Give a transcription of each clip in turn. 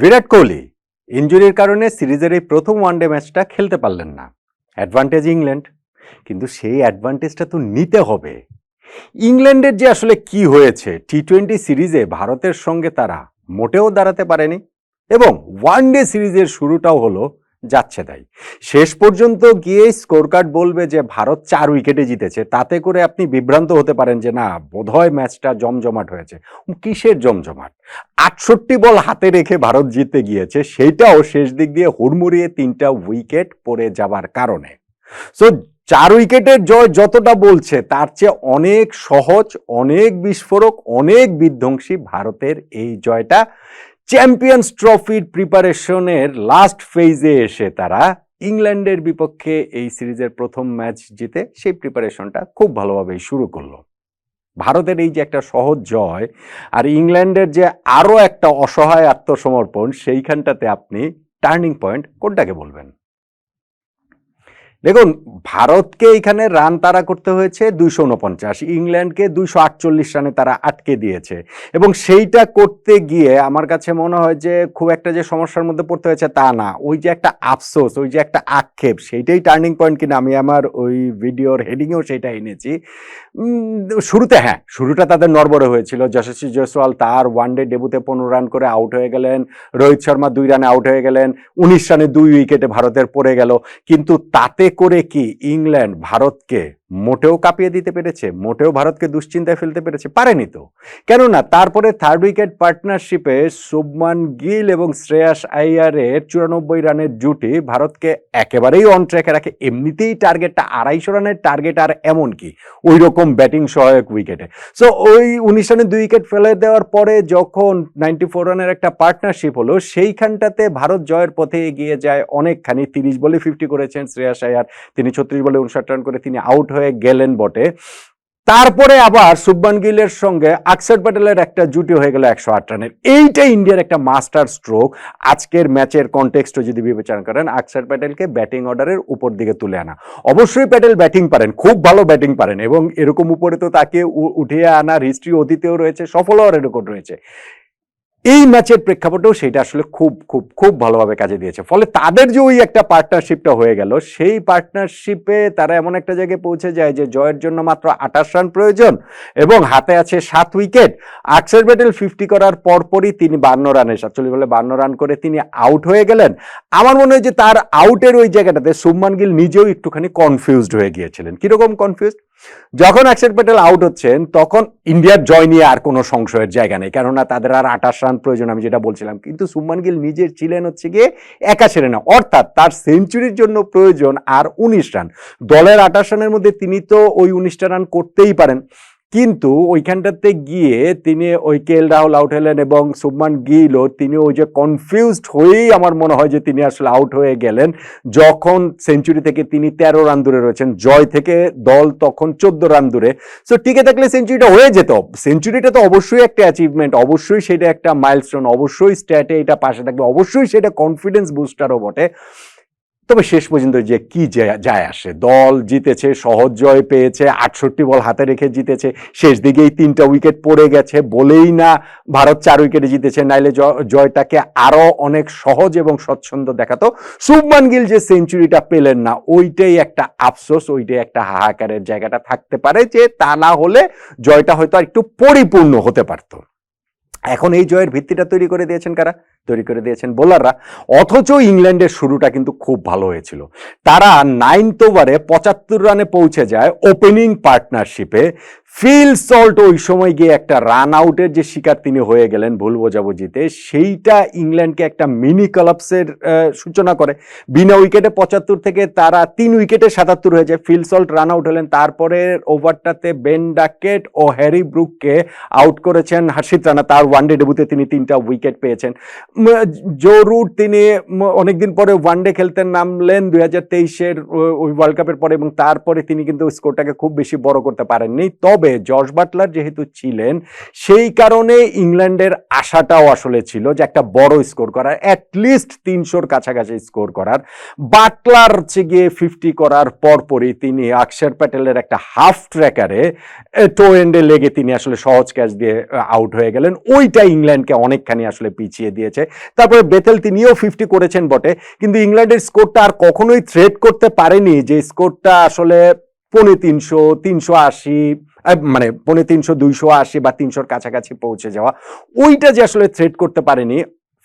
বিরাট কোহলি ইঞ্জুরির কারণে সিরিজের এই প্রথম ওয়ানডে ম্যাচটা খেলতে পারলেন না। Advantage England. কিন্তু সেই অ্যাডভান্টেজটা তো নিতে হবে। ইংল্যান্ডের যে আসলে কি হয়েছে টি টোয়েন্টি সিরিজে ভারতের সঙ্গে তারা মোটেও দাঁড়াতে পারেনি এবং ওয়ানডে সিরিজের শুরুটাও হলো যাচ্ছে তাই। শেষ পর্যন্ত গিয়ে স্কোর কার্ড বলবে যে ভারত চার উইকেটে জিতেছে, তাতে করে আপনি বিভ্রান্ত হতে পারেন যে না, বোধহয় ম্যাচটা জমজমাট হয়েছে। কিসের জমজমাট? আটষট্টি বল হাতে রেখে ভারত জিততে গিয়েছে, সেইটাও শেষ দিক দিয়ে হুড়মুড়িয়ে তিনটা উইকেট পড়ে যাবার কারণে। সো চার উইকেটের জয় যতটা বলছে, তার চেয়ে অনেক সহজ, অনেক বিস্ফোরক, অনেক বিধ্বংসী ভারতের এই জয়টা। চ্যাম্পিয়ন্স ট্রফির প্রিপারেশনের লাস্ট ফেজে এসে তারা ইংল্যান্ডের বিপক্ষে এই সিরিজের প্রথম ম্যাচ জিতে সেই প্রিপারেশনটা খুব ভালোভাবেই শুরু করল। ভারতের এই যে একটা সহজ জয় আর ইংল্যান্ডের যে আরও একটা অসহায় আত্মসমর্পণ, সেইখানটাতে আপনি টার্নিং পয়েন্ট কোনটাকে বলবেন? দেখুন, ভারতকে এখানে রান তারা করতে হয়েছে দুইশো উনপঞ্চাশ, ইংল্যান্ডকে দুইশো আটচল্লিশ রানে তারা আটকে দিয়েছে। এবং সেইটা করতে গিয়ে আমার কাছে মনে হয় যে, খুব একটা যে সমস্যার মধ্যে পড়তে হয়েছে তা না। ওই যে একটা আফসোস, ওই যে একটা আক্ষেপ, সেইটাই টার্নিং পয়েন্ট কিনা আমি আমার ওই ভিডিওর হেডিংয়েও সেইটা এনেছি। শুরুতে হ্যাঁ শুরুটা তাদের নড়বড়ে হয়েছিল। যশস্বী জয়সওয়াল তার ওয়ানডে ডেবুতে পনেরো রান করে আউট হয়ে গেলেন। রোহিত শর্মা দুই রানে আউট হয়ে গেলেন। উনিশ রানে দুই উইকেটে ভারতের পড়ে গেল। কিন্তু তাতে করে কি ইংল্যান্ড ভারতকে মোটেও কাঁপিয়ে দিতে পেরেছে, মোটেও ভারতকে দুশ্চিন্তায় ফেলতে পেরেছে, পারেনি তো। কেননা তারপরে থার্ড উইকেট পার্টনারশিপে শুভমান গিল এবং শ্রেয়াস আইয়ারের চুরানব্বই রানের জুটি ভারতকে একেবারেই অন ট্র্যাকে রাখে। এমনিতেই টার্গেটটা আড়াইশো রানের টার্গেট আর এমন কি? ওই রকম ব্যাটিং সহায়ক উইকেটে সো ওই উনিশ রানে দুই উইকেট ফেলে দেওয়ার পরে যখন নাইনটি ফোর রানের একটা পার্টনারশিপ হলো, সেইখানটাতে ভারত জয়ের পথে এগিয়ে যায় অনেকখানি। তিরিশ বলে ফিফটি করেছেন শ্রেয়াস আয়ার, তিনি ছত্রিশ বলে উনষাট রান করে তিনি আউট গেলেন বটে। তারপরে আবার শুভমান গিলের সঙ্গে আকসার প্যাটেলের একটা জুটি হয়ে গেল একশো আট রানের। এইটা ইন্ডিয়ার একটা মাস্টার স্ট্রোক। আজকের ম্যাচের কনটেক্সট যদি বিবেচনা করেন, আকসার প্যাটেলকে ব্যাটিং অর্ডারের উপর দিকে তুলে আনা। অবশ্যই প্যাটেল ব্যাটিং পারেন, খুব ভালো ব্যাটিং পারেন এবং এরকম উপরে তো তাকে উঠিয়ে আনার হিস্ট্রি অতীতেও রয়েছে সফল হওয়ার রেকর্ড রয়েছে। এই ম্যাচের প্রেক্ষাপটেও সেটা আসলে খুব খুব খুব ভালোভাবে কাজে দিয়েছে। ফলে তাদের যে ওই একটা পার্টনারশিপটা হয়ে গেল, সেই পার্টনারশিপে তারা এমন একটা জায়গায় পৌঁছে যায় যে জয়ের জন্য মাত্র আঠাশ রান প্রয়োজন এবং হাতে আছে সাত উইকেট। আকসার ব্যাটেল ফিফটি করার পরপরই তিনি বান্ন রানে, সাতচল্লিশ বলে বান্ন রান করে তিনি আউট হয়ে গেলেন। আমার মনে হয় যে তার আউটের ওই জায়গাটাতে শুভমান গিল নিজেও একটুখানি কনফিউজড হয়ে গিয়েছিলেন। কীরকম কনফিউজড যখন অক্ষর প্যাটেল আউট হচ্ছেন, তখন ইন্ডিয়ার জয় নিয়ে আর কোনো সংশয়ের জায়গা নেই। কেননা তাদের আর আঠাশ রান প্রয়োজন, আমি যেটা বলছিলাম। কিন্তু সুমান গিল নিজের ছিলেন হচ্ছে গিয়ে একাশি না। অর্থাৎ তার সেঞ্চুরির জন্য প্রয়োজন আর উনিশ রান। দলের আঠাশ রানের মধ্যে তিনি তো ওই উনিশটা রান করতেই পারেন। কিন্তু ওইখানটাতে গিয়ে তিনি ওই কে এল রাহুল আউট হলেন এবং শুভমান গিলও তিনি ওই যে কনফিউজড হয়েই আমার মনে হয় যে তিনি আসলে আউট হয়ে গেলেন। যখন সেঞ্চুরি থেকে তিনি তেরো রান দূরে রয়েছেন, জয় থেকে দল তখন চোদ্দ রান দূরে। সো টিকে থাকলে সেঞ্চুরিটা হয়ে যেত। সেঞ্চুরিটা তো অবশ্যই একটা অ্যাচিভমেন্ট অবশ্যই সেটা একটা মাইলস্টোন অবশ্যই স্ট্যাটে এটা পাশে থাকবে, অবশ্যই সেটা কনফিডেন্স বুস্টারও বটে। তবে শেষ পর্যন্ত যে কি যায়- আসে? দল জিতেছে, সহজ জয় পেয়েছে, আটষট্টি বল হাতে রেখে জিতেছে, শেষ দিকেই তিনটা উইকেট পড়ে গেছে বলেই না ভারত চার উইকেটে জিতেছে, নাইলে জয়টাকে আরও অনেক সহজ এবং স্বচ্ছন্দ দেখাতো শুভমান গিল যে সেঞ্চুরিটা পেলেন না। ওইটাই একটা আফসোস, ওইটাই একটা হাহাকারের জায়গাটা থাকতে পারে যে তা না হলে জয়টা হয়তো আর একটু পরিপূর্ণ হতে পারতো। এখন এই জয়ের ভিত্তিটা তৈরি করে দিয়েছেন কারা? তৈরি করে দিয়েছেন বোলাররা। অথচ ইংল্যান্ডের শুরুটা কিন্তু খুব ভালো হয়েছিল। তারা নাইনথ ওভারে পঁচাত্তর রানে পৌঁছে যায় ওপেনিং পার্টনারশিপে ফিল সল্ট ওই সময় গিয়ে একটা রান আউটের যে শিকার তিনি হয়ে গেলেন ভুল বোঝাবুঝিতে, সেইটা ইংল্যান্ডকে একটা মিনি কলাপসের সূচনা করে। বিনা উইকেটে পঁচাত্তর থেকে তারা তিন উইকেটে সাতাত্তর হয়ে যায়। ফিল সল্ট রান আউট হলেন। তারপরে ওভারটাতে বেন ডাকেট ও হ্যারি ব্রুককে আউট করেছেন হার্ষিত রানা। তার ওয়ানডে ডেবুতে তিনি তিনটা উইকেট পেয়েছেন। জো রুট তিনি অনেকদিন পরে ওয়ানডে খেলতে নামলেন দুই হাজার তেইশের ওই ওয়ার্ল্ড কাপের পরে এবং তারপরে তিনি কিন্তু স্কোরটাকে খুব বেশি বড় করতে পারেননি। তবে জর্জ বাটলার যেহেতু ছিলেন, সেই কারণে ইংল্যান্ডের আশাটাও আসলে ছিল যে একটা বড় স্কোর করার অ্যাটলিস্ট তিনশোর কাছাকাছি স্কোর করার। বাটলার হচ্ছে গিয়ে ফিফটি করার পরপরই তিনি অক্ষর প্যাটেলের একটা হাফ ট্র্যাকারে টো এন্ডে লেগে তিনি আসলে সহজ ক্যাচ দিয়ে আউট হয়ে গেলেন। ওইটা ইংল্যান্ডকে অনেকখানি আসলে পিছিয়ে দিয়েছে। এসেছে তারপরে বেতেল তিনিও ফিফটি করেছেন বটে। কিন্তু ইংল্যান্ডের স্কোরটা আর কখনোই থ্রেট করতে পারেনি। যে স্কোরটা আসলে পৌনে তিনশো তিনশো আশি মানে পৌনে তিনশো, দুইশো আশি বা তিনশোর কাছাকাছি পৌঁছে যাওয়া, ওইটা যে আসলে থ্রেড করতে পারেনি,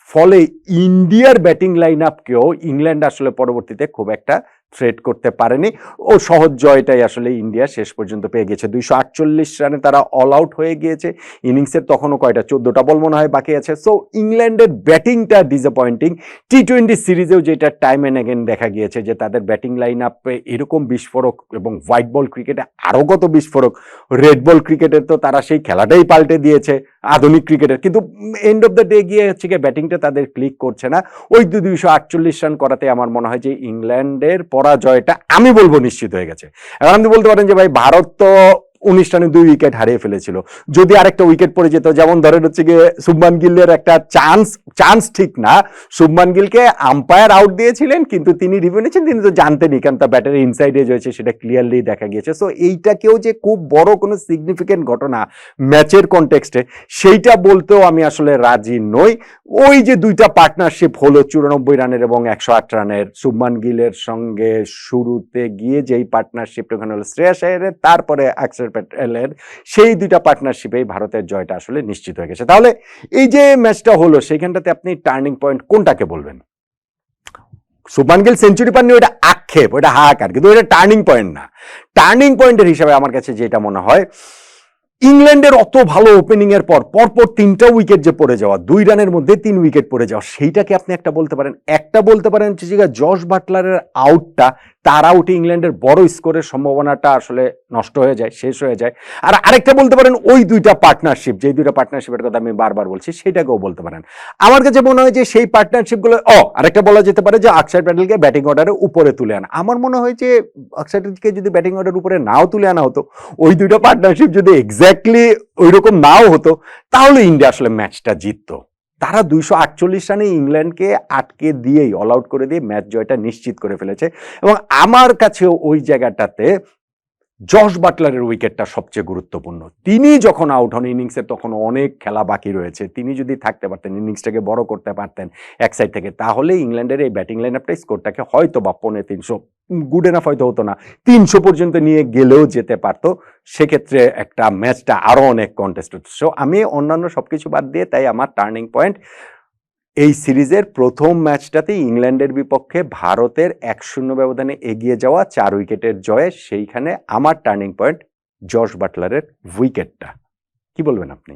ফলে ইন্ডিয়ার ব্যাটিং লাইন আপকেও ইংল্যান্ড আসলে পরবর্তীতে খুব একটা থ্রেট করতে পারেনি। ও সহজ জয়টাই আসলে ইন্ডিয়া শেষ পর্যন্ত পেয়ে গেছে। দুইশো আটচল্লিশ রানে তারা অল আউট হয়ে গিয়েছে। ইনিংসের তখনও কয়টা? চোদ্দোটা বল মনে হয় বাকি আছে। সো ইংল্যান্ডের ব্যাটিংটা ডিসঅ্যাপয়েন্টিং টি টোয়েন্টি সিরিজেও যেটা টাইম অ্যান্ড অ্যাগেন দেখা গিয়েছে যে তাদের ব্যাটিং লাইন আপে এরকম বিস্ফোরক এবং হোয়াইট বল ক্রিকেটে আরও কত বিস্ফোরক। রেড বল ক্রিকেটে তো তারা সেই খেলাটাই পাল্টে দিয়েছে আধুনিক ক্রিকেটের কিন্তু এন্ড অফ দ্য ডে গিয়ে হচ্ছে গিয়ে ব্যাটিংটা তাদের ক্লিক করছে না। ওই দু দুইশো আটচল্লিশ রান করাতে আমার মনে হয় যে ইংল্যান্ডের পরাজয়টা আমি বলব নিশ্চিত হয়ে গেছে। এখন আপনি বলতে পারেন যে ভাই ভারত তো উনিশ রানে দুই উইকেট হারিয়ে ফেলেছিল। যদি আরেকটা উইকেট পড়ে যেত, যেমন ধরেন হচ্ছে গিয়ে শুভমান গিলের একটা চান্স চান্স ঠিক না, শুভমান গিলকে আম্পায়ার আউট দিয়েছিলেন, কিন্তু তিনি রিভিউ নিয়েছেন, তিনি তো জানতেনই কারণ তার ব্যাটারি ইনসাইড এজ হয়েছে সেটা ক্লিয়ারলি দেখা গিয়েছে। সো এইটাকেও যে খুব বড় কোনো সিগনিফিকেন্ট ঘটনা ম্যাচের কনটেক্সটে সেইটা বলতেও আমি আসলে রাজি নই। ওই যে দুইটা পার্টনারশিপ হলো চুরানব্বই রানের এবং একশো আট রানের, শুভমান গিলের সঙ্গে শুরুতে গিয়ে যেই পার্টনারশিপটা ওখানে হলো শ্রেয়াস তারপরে অক্ষর প্যাটেলের সেই দুইটা পার্টনারশিপেই ভারতের জয়টা আসলে নিশ্চিত হয়ে গেছে। তাহলে এই যে ম্যাচটা হলো, সেইখানটাতে আপনি টার্নিং পয়েন্ট কোনটাকে বলবেন? শুভমান গিল সেঞ্চুরি পাননি, ওইটা আক্ষেপ, ওইটা হাহাকার, কিন্তু ওইটা টার্নিং পয়েন্ট না। টার্নিং পয়েন্টের হিসাবে আমার কাছে যেটা মনে হয় ইংল্যান্ডের অত ভালো ওপেনিং এর পর, পরপর তিনটা উইকেট যে পড়ে যাওয়া, দুই রানের মধ্যে তিন উইকেট পড়ে যাওয়া, সেইটাকে আপনি একটা বলতে পারেন, একটা বলতে পারেন হচ্ছে যে জশ বাটলারের আউটটা তার আউটে ইংল্যান্ডের বড় স্কোরের সম্ভাবনাটা আসলে নষ্ট হয়ে যায়, শেষ হয়ে যায়। আর আরেকটা বলতে পারেন, ওই দুইটা পার্টনারশিপ যে দুইটা পার্টনারশিপের কথা আমি বারবার বলছি, সেটাকেও বলতে পারেন। আমার কাছে মনে হয় যে সেই পার্টনারশিপগুলো ও, আরেকটা বলা যেতে পারে যে অক্ষয় প্যাটেলকে ব্যাটিং অর্ডারে উপরে তুলে আনা। আমার মনে হয় যে অক্ষয় যদি ব্যাটিং অর্ডার উপরে নাও তুলে আনা হতো, ওই দুইটা পার্টনারশিপ যদি এক্স্যাক্টলি ওই রকম নাও হতো, তাহলে ইন্ডিয়া আসলে ম্যাচটা জিততো। তারা দুইশো আটচল্লিশ রানে ইংল্যান্ডকে আটকে দিয়েই অল আউট করে দিয়ে ম্যাচ জয়টা নিশ্চিত করে ফেলেছে। এবং আমার কাছে ওই জায়গাটাতে জশ বাটলারের উইকেটটা সবচেয়ে গুরুত্বপূর্ণ। তিনি যখন আউট হন ইনিংসে তখন অনেক খেলা বাকি রয়েছে। তিনি যদি থাকতে পারতেন ইনিংসটাকে বড় করতে পারতেন এক সাইড থেকে, তাহলে ইংল্যান্ডের এই ব্যাটিং লাইন আপটা স্কোরটাকে হয়তো বা পৌনে তিনশো গুড এনাফ হয়তো হতো না। তিনশো পর্যন্ত নিয়ে গেলেও যেতে পারতো। সেক্ষেত্রে একটা ম্যাচটা আরও অনেক কন্টেস্টেড সো আমি অন্যান্য সব কিছু বাদ দিয়ে, তাই আমার টার্নিং পয়েন্ট এই সিরিজের প্রথম ম্যাচটাতে ইংল্যান্ডের বিপক্ষে ভারতের এক শূন্য ব্যবধানে এগিয়ে যাওয়া, চার উইকেটের জয়ে, সেইখানে আমার টার্নিং পয়েন্ট জর্জ বাটলারের উইকেটটা। কি বলবেন আপনি?